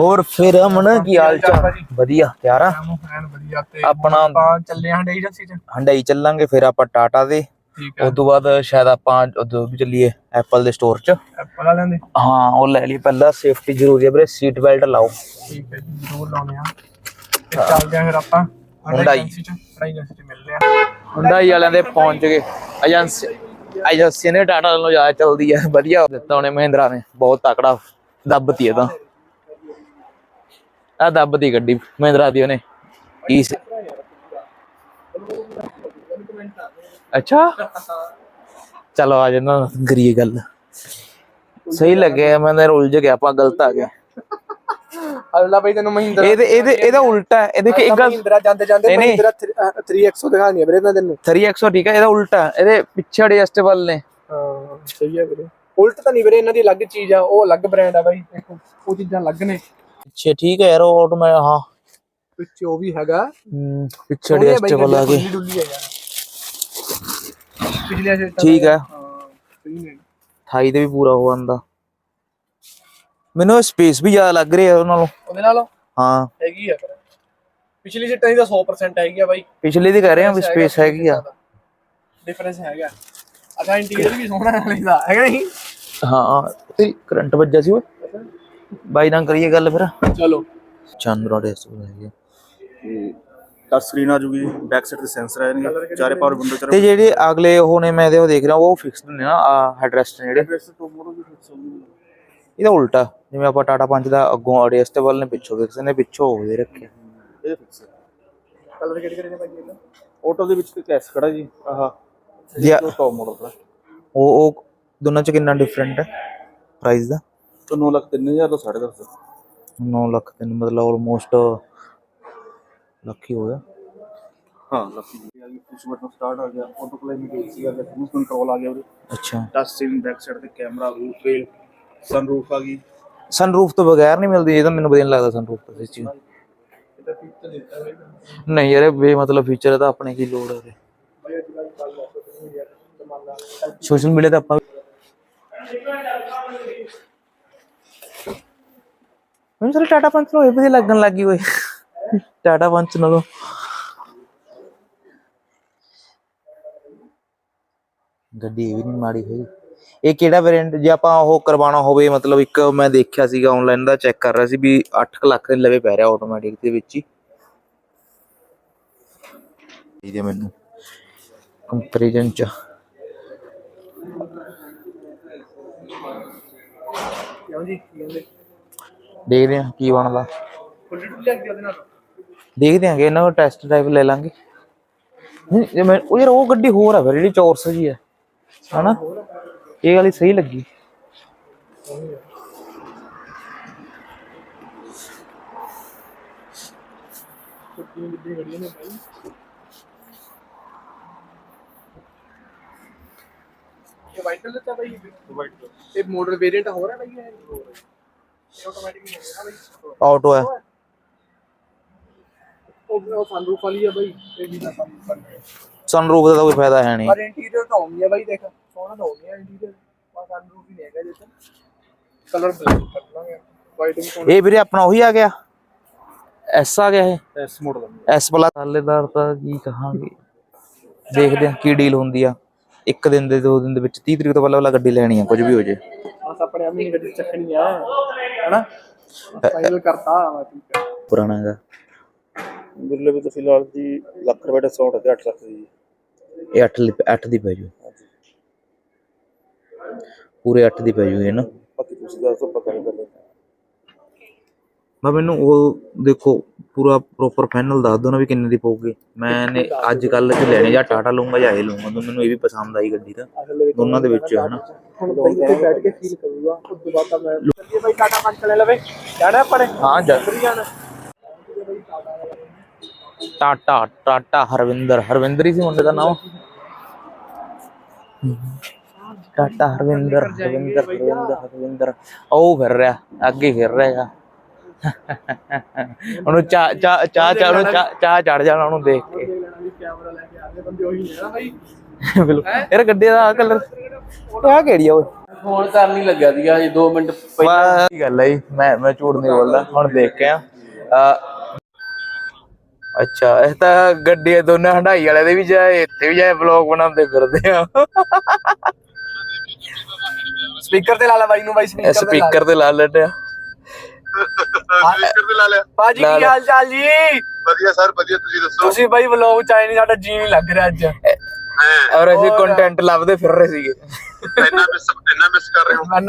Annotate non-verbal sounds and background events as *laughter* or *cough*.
ਹੋਰ ਫਿਰ ਅਮਨ ਕੀ ਹਾਲ ਚਾਲ? ਵਧੀਆ ਤਿਆਰ ਆ? ਵਧੀਆ ਤੇ ਆਪਣਾ- ਆਪਾਂ ਚੱਲੇ ਹਾਂ ਡੇ ਏਜੰਸੀ ਚ। ਹੰਡਾਈ ਚੱਲਾਂਗੇ ਫਿਰ ਆਪਾਂ ਟਾਟਾ ਦੇ। ਹੈ। ਉਸ ਤੋਂ ਬਾਅਦ ਸ਼ਾਇਦ ਆਪਾਂ ਉਦੋਂ ਵੀ ਚੱਲੀਏ ਐਪਲ ਦੇ ਸਟੋਰ 'ਚ। ਐਪਲ ਵਾਲਿਆਂ ਦੇ? ਹਾਂ ਉਹ ਲੈ ਲਈ ਪਹਿਲਾਂ ਸੇਫਟੀ ਜ਼ਰੂਰੀ ਹੈ ਵੀਰੇ ਸੀਟ ਬੈਲਟ ਲਾਓ। ਠੀਕ ਹੈ ਜ਼ਰੂਰ ਲਾਉਣੇ ਆ ਚੱਲਦੇ ਆ ਫਿਰ ਆਪਾਂ ਚ। Hyundai ਏਜੰਸੀ ਚ ਮਿਲਦੇ ਆ ਹੁੰਡਾਈ ਵਾਲਿਆਂ ਦੇ ਪਹੁੰਚ ਗਏ। ਏਜੰਸੀ ਏਜੰਸੀ ਨੇ ਟਾਟਾ ਨਾਲੋਂ ਜ਼ਿਆਦਾ ਚੱਲਦੀ ਹੈ। ਵਧੀਆ ਦਿੱਤਾ ਉਹਨੇ ਮਹਿੰਦਰਾ ਨੇ। ਬਹੁਤ ਤਕੜਾ ਦੱਬਤੀ ਇਹ ਤਾਂ। ਆ ਦੱਬਤੀ ਗੱਡੀ ਮਹਿੰਦਰਾ ਦੀ ਉਹਨੇ। ਕੀ ਸੀ- ਅੱਛਾ? ਚਲੋ ਆ ਜਨਾ ਕਰੀਏ ਗੱਲ। ਸਹੀ ਲੱਗਿਆ ਮੈਂ ਤਾਂ ਉਲਝ ਗਿਆ ਆਪਾਂ ਗਲਤ ਆ ਗਏ। ਅੱਲਾ ਭਾਈ ਤੈਨੂੰ ਮਹਿੰਦਰਾ ਇਹਦੇ ਇਹਦੇ ਇਹਦਾ ਉਲਟਾ ਹੈ। ਇਹਦੇ ਕਿ ਇੱਕ ਗੱਲ ਮਹਿੰਦਰਾ ਜਾਂਦੇ ਜਾਂਦੇ। ਮਹਿੰਦਰਾ 3x ਦਿਖਾਣੀ ਹੈ ਵੀਰੇ ਮੈਂ ਤੈਨੂੰ। 3x ਠੀਕ ਹੈ ਇਹਦਾ ਉਲਟਾ। ਇਹਦੇ ਪਿੱਛੇ ਐਡਜਸਟੇਬਲ ਨੇ। ਹਾਂ ਸਹੀ ਹੈ ਵੀਰੇ। ਉਲਟ ਤਾਂ ਨਹੀਂ ਵੀਰੇ ਇਹਨਾਂ ਦੀ ਅਲੱਗ ਚੀਜ਼ ਆ ਉਹ ਅਲੱਗ ਬ੍ਰਾਂਡ ਆ ਬਾਈ। ਦੇਖੋ ਉਹ ਚੀਜ਼ਾਂ ਅਲੱਗ ਨੇ। ਪਿੱਛੇ ਠੀਕ ਹੈ ਯਾਰ ਉਹ ਆਟੋ ਮੈਂ ਹਾਂ। ਪਿੱਛੇ ਉਹ ਵੀ ਹੈਗਾ। ਹਮ, ਪਿੱਛੇ ਐਡਜਸਟੇਬਲ ਆ ਗਏ ਡੁੱਲੀ ਹੈ ਯਾਰ। ਪਿਛਲੇ ਠੀਕ ਹੈ। ਹਾਂ ਤੇ ਵੀ ਪੂਰਾ ਹੋ ਆਂਦਾ ਮੈਨੂੰ ਸਪੇਸ ਵੀ ਜ਼ਿਆਦਾ ਲੱਗ ਰਹੀ ਹੈ ਉਹਨਾਂ ਨਾਲੋਂ। ਉਹਦੇ ਨਾਲ? ਹਾਂ। ਹੈਗੀ ਆ ਪਿਛਲੀ ਸੀਟਾਂ ਦੀ ਤਾਂ 100% ਹੈਗੀ ਆ ਬਾਈ। ਪਿਛਲੇ ਦੀ ਕਹਿ ਰਹੇ ਆ ਵੀ ਸਪੇਸ ਹੈਗੀ ਆ। ਡਿਫਰੈਂਸ ਹੈਗਾ। ਅਗਾ ਇੰਟੀਰੀਅਰ ਵੀ ਸੋਹਣਾ ਦਾ। ਹੈਗਾ ਨਹੀਂ? ਹਾਂ ਤੇ ਕਰੰਟ ਵੱਜਿਆ ਸੀ ਓਏ। ਬਾਈ ਨਾਲ ਕਰੀਏ ਗੱਲ ਫਿਰ? ਚਲੋ। ਚੰਦਰਾ ਦੇ ਸੋ ਹੈਗੇ ਟੱਚ ਸਕਰੀਨ ਆ ਜੂਗੀ ਬੈਕ ਸਾਈਡ ਤੇ ਸੈਂਸਰ ਆਣਗੇ ਚਾਰੇ ਪਾਵਰ ਵਿੰਡੋ ਚਾਰੇ ਤੇ ਜਿਹੜੇ ਅਗਲੇ ਉਹ ਨੇ ਮੈਂ ਉਹ ਦੇਖ ਰਿਹਾ ਉਹ ਫਿਕਸਡ ਨੇ ਨਾ ਹੈਡਰੈਸਟ ਨੇ ਜਿਹੜੇ। ਇਹਦਾ ਉਲਟਾ ਜਿਵੇਂ ਆਪਾਂ ਟਾਟਾ ਪੰਚ ਦਾ ਅੱਗੋਂ ਐਡਜਸਟੇਬਲ ਨੇ ਪਿੱਛੋਂ ਫਿਕਸ ਨੇ ਪਿੱਛੋਂ ਉਹਦੇ ਰੱਖੇ। ਇਹ ਫਿਕਸ ਕਲਰ ਕਿਹੜੇ ਕਿਹੜੇ ਨੇ ਭਾਈ ਇਹਨਾਂ ਆਟੋ ਦੇ ਵਿੱਚ ਕੈਸ ਖੜਾ ਜੀ ਆਹ। ਜੀ ਟੌਪ ਮਾਡਲ ਖੜਾ ਉਹ ਉਹ ਦੋਨਾਂ ਚ ਕਿੰਨਾ ਡਿਫਰੈਂਟ ਹੈ? ਪ੍ਰਾਈਸ ਦਾ? ਤੋਂ 9 ਲੱਖ 3000 ਤੋਂ 10.5 9 ਲੱਖ ਤਿੰਨ ਮਤਲਬ ਆਲਮੋਸਟ ਲੱਖ ਹੀ ਹੋ ਗਿਆ। ਹਾਂ ਗਈ ਪੁਸ਼ ਬਟਨ ਸਟਾਰਟ ਆ ਗਿਆ। ਆਟੋ ਕਲਾਈਮੇਟ ਸੀ ਆ ਗਿਆ ਕਰੂਜ਼ ਕੰਟਰੋਲ ਆ ਗਿਆ ਉਹਦੇ ਅੱਛਾ। ਟੱਚ ਸਕਰੀਨ ਬੈਕ ਸਾਈਡ ਤੇ ਕੈਮਰਾ ਰੂਫ ਰੇਲ ਸਨਰੂਫ ਆ ਗਈ। ਸਨਰੂਫ ਤੋਂ ਬਗੈਰ ਨਹੀਂ ਮਿਲਦੀ ਇਹ ਤਾਂ ਮੈਨੂੰ ਵਧੀਆ ਨਹੀਂ ਲੱਗਦਾ ਸਨਰੂਫ ਤੋਂ ਸੱਚੀ। ਨਹੀਂ ਯਾਰ ਬੇ ਮਤਲਬ ਫੀਚਰ ਹੈ ਤਾਂ ਆਪਣੇ ਕੀ ਲੋੜ ਹੈ ਸੋਸ਼ਲ ਮੀਡੀਆ ਤੇ ਆਪਾਂ ਮੈਨੂੰ ਸਾਰੇ ਟਾਟਾ ਪੰਚ ਨੂੰ ਇਹ ਵਧੀਆ ਲੱਗਣ ਲੱਗੀ ਓਏ। ਟਾਟਾ ਪੰਚ ਨਾਲੋਂ। ਗੱਡੀ ਵੀ ਨਹੀਂ ਮਾੜੀ ਹੈ ਇਹ ਕਿਹੜਾ ਵੇਰੀਐਂਟ ਜੇ ਆਪਾਂ ਉਹ ਕਰਵਾਉਣਾ ਹੋਵੇ ਮਤਲਬ ਇੱਕ ਮੈਂ ਦੇਖਿਆ ਸੀਗਾ ਆਨਲਾਈਨ ਦਾ ਚੈੱਕ ਕਰ ਰਿਹਾ ਸੀ ਵੀ 8 ਲੱਖ ਦੇ ਲਵੇ ਪੈ ਰਿਹਾ ਆਟੋਮੈਟਿਕ ਦੇ ਵਿੱਚ ਹੀ। ਇਹਦੇ ਮੈਨੂੰ ਕੰਪੈਰੀਜ਼ਨ ਚ। ਕਿਉਂ ਜੀ? ਦੇਖਦੇ ਹਾਂ ਕੀ ਬਣਦਾ। ਫੁੱਲ ਡਿਟੇਲ ਲੱਗਦੀ ਉਹਦੇ ਨਾਲ ਦੇਖਦੇ ਆਂਗੇ ਇਹਨਾਂ ਦਾ ਟੈਸਟ ਡਰਾਈਵ ਲੈ ਲਾਂਗੇ। ਨਹੀਂ, ਜੇ ਮੈਂ ਉਹ ਯਾਰ ਉਹ ਗੱਡੀ ਹੋਰ ਆ ਫਿਰ, ਜਿਹੜੀ ਚੌਰਸ ਜੀ ਹੈ ਹਨਾ? ਇਹ ਵਾਲੀ ਸਹੀ ਲੱਗੀ। ਛੁੱਟੀਆਂ ਕਿੱਦਾਂ ਖੜੀਆਂ ਨੇ ਭਾਈ ਇਹ ਵਾਈਟ ਕਲਰ ਦਾ ਭਾਈ ਵਾਈਟ ਇਹ ਮਾਡਲ ਵੇਰੀਐਂਟ ਹੋ ਰਿਹਾ ਭਾਈ ਇਹ ਆਟੋ ਹੈ ਉਹ ਉਹ ਸਨਰੂਫ ਵਾਲੀ ਆ ਭਾਈ ਇਹ ਵੀ ਨਾ sunroof ਵਾਲੀ ਹੈ ਸਨਰੂਫ ਦਾ ਤਾਂ ਕੋਈ ਫਾਇਦਾ ਹੈ ਨਹੀਂ। ਪਰ ਇੰਟੀਰੀਅਰ ਤਾਂ ਹੋਣੀ ਹੈ ਭਾਈ ਦੇਖ ਸੋਹਣਾ ਤਾਂ ਹੋਣੀ ਹੈ ਇੰਟੀਰੀਅਰ ਪਰ ਸਨਰੂਫ ਹੀ ਨਹੀਂ ਹੈਗਾ ਜਿੱਥੇ ਕਲਰ ਬਲੈਕ ਕਰ ਲਾਂਗੇ ਵਾਈਟ ਵੀ ਸੋਹਣਾ ਇਹ ਵੀਰੇ ਆਪਣਾ ਉਹੀ ਆ ਗਿਆ। ਐਸ ਆ ਗਿਆ ਇਹ। ਐਸ ਮਾਡਲ ਐਸ ਪਲੱਸ ਥੱਲੇਦਾਰ ਤਾਂ ਕੀ ਕਹਾਂਗੇ। ਦੇਖਦੇ ਆ ਕੀ ਡੀਲ ਹੁੰਦੀ ਆ। ਇੱਕ ਦਿਨ ਦੇ ਦੋ ਦਿਨ ਦੇ ਵਿੱਚ 30 ਤਰੀਕ ਤੋਂ ਪਹਿਲਾਂ ਪਹਿਲਾਂ ਗੱਡੀ ਲੈਣੀ ਆ ਕੁਝ ਵੀ ਹੋ ਜੇ। ਬਸ ਆਪਣੇ ਆਪ ਹੀ ਗੱਡੀ ਚੱਕਣੀ ਆ। ਹੈਨਾ? ਫਾਈਨਲ ਕਰਤਾ ਵਾ ਠੀਕ ਹੈ ਪੁਰਾਣਾ ਹੈਗਾ। ਬਿਰਲੇ ਵੀ ਤਾਂ ਫਿਲਹਾਲ ਜੀ ਲੱਖ ਰੁਪਏ ਡਿਸਕਾਊਂਟ ਹੈ 8 ਲੱਖ ਦੀ। ਇਹ 8 8 ਦੀ ਪੈ ਜੂ। ਪੂਰੇ 8 ਦੀ ਪੈ ਜੂ ਇਹ ਨਾ? ਬਾਕੀ ਤੁਸੀਂ ਦੱਸੋ ਪਤਾ ਨਹੀਂ ਕਰਦਾ ਮੈਂ ਮੈਨੂੰ ਉਹ ਦੇਖੋ ਪੂਰਾ ਪ੍ਰੋਪਰ ਫਾਈਨਲ ਦੱਸ ਦੋ ਨਾ ਵੀ ਕਿੰਨੇ ਦੀ ਪਊਗੀ। ਮੈਨੇ ਅੱਜ ਕੱਲ ਚ ਲੈਣੇ ਜਾਂ ਟਾਟਾ ਲਊਂਗਾ ਜਾਂ ਇਹ ਲਊਂਗਾ ਤਾਂ ਮੈਨੂੰ ਇਹ ਵੀ ਪਸੰਦ ਆਈ ਗੱਡੀ ਵਿੱਚ ਦੋਨਾਂ ਦੇ ਵਿੱਚ ਹੈ ਨਾ। ਹੁਣ ਬਾਈ ਤੇ ਬੈਠ ਕੇ ਫੀਲ ਕਰੂਗਾ ਉਸ ਤੋਂ ਬਾਅਦ ਤਾਂ ਮੈਂ ਚੱਲੀਏ ਬਾਈ ਟਾਟਾ ਪੰਚ ਲੈ ਲਵੇ। ਜਾਣਾ ਆਪਾਂ ਨੇ? ਹਾਂ ਜਾ। ਕਿੱਧਰ ਜਾਣਾ। ਟਾਟਾ ਟਾਟਾ ਹਰਵਿੰਦਰ ਹਰਵਿੰਦਰ ਹੀ ਸੀ ਮੁੰਡੇ ਦਾ ਨਾਮ। ਟਾਟਾ ਹਰਵਿੰਦਰ ਹਰਵਿੰਦਰ ਹਰਵਿੰਦਰ ਹਰਵਿੰਦਰ। ਉਹ ਫਿਰ ਰਿਹਾ ਅੱਗੇ ਫਿਰ ਰਿਹਾ। *laughs* ਉਹਨੂੰ ਚਾ ਚਾ ਚਾ ਚਾ ਉਹਨੂੰ ਚਾ ਚਾ ਚੜ ਜਾਣਾ ਉਹਨੂੰ ਦੇਖ ਕੇ। ਲੈਣਾ ਕੈਮਰਾ ਲੈ ਕੇ ਆਦੇ ਬੰਦੇ ਉਹੀ ਨੇ ਨਾ ਬਾਈ। *laughs* ਬਿਲਕੁਲ। ਯਾਰ ਗੱਡੀ ਦਾ ਕਲਰ ਆ ਕਿਹੜੀ ਆ ਓਏ? ਫੋਨ ਕਰਨ ਨਹੀਂ ਲੱਗਿਆ ਸੀਗਾ ਜੀ 2 ਮਿੰਟ ਬਸ ਇਹ ਗੱਲ ਹੈ ਜੀ, ਮੈਂ ਮੈਂ ਝੂਠ ਨਹੀਂ ਬੋਲਦਾ ਹੁਣ ਦੇਖ ਕੇ ਆ। ਅੱਛਾ ਇਹ ਤਾਂ ਗੱਡੀ ਦੋਨੇ ਹੰਡਾਈ ਵਾਲੇ ਦੇ ਵੀ ਜਾਏ ਇੱਥੇ ਵੀ ਜਾਏ ਵਲੌਗ ਬਣਾਉਂਦੇ ਫਿਰਦੇ ਆ। ਸਪੀਕਰ ਤੇ ਲਾ ਲਾ ਬਾਈ ਨੂੰ ਬਾਈ ਸਪੀਕਰ ਤੇ ਲਾ ਲੈਂਦੇ ਆ। *laughs* ਸਪੀਕਰ ਤੇ ਲਾ ਲਿਆ। ਬਾਜੀ ਲਾ ਕੀ। ਹਾਲ ਚਾਲ ਜੀ? ਵਧੀਆ ਸਰ ਵਧੀਆ ਤੁਸੀਂ ਦੱਸੋ? ਤੁਸੀਂ ਬਾਈ ਵਲੌਗ ਚ ਆਏ ਨਹੀਂ ਸਾਡਾ ਜੀ ਨਹੀਂ ਲੱਗ ਰਿਹਾ ਅੱਜ। ਔਰ ਅਸੀਂ ਕੰਟੈਂਟ ਲੱਭਦੇ ਫਿਰ ਰਹੇ ਸੀਗੇ। ਇੰਨਾ ਮਿਸ ਇੰਨਾ ਮਿਸ ਕਰ ਰਹੇ ਹੋ।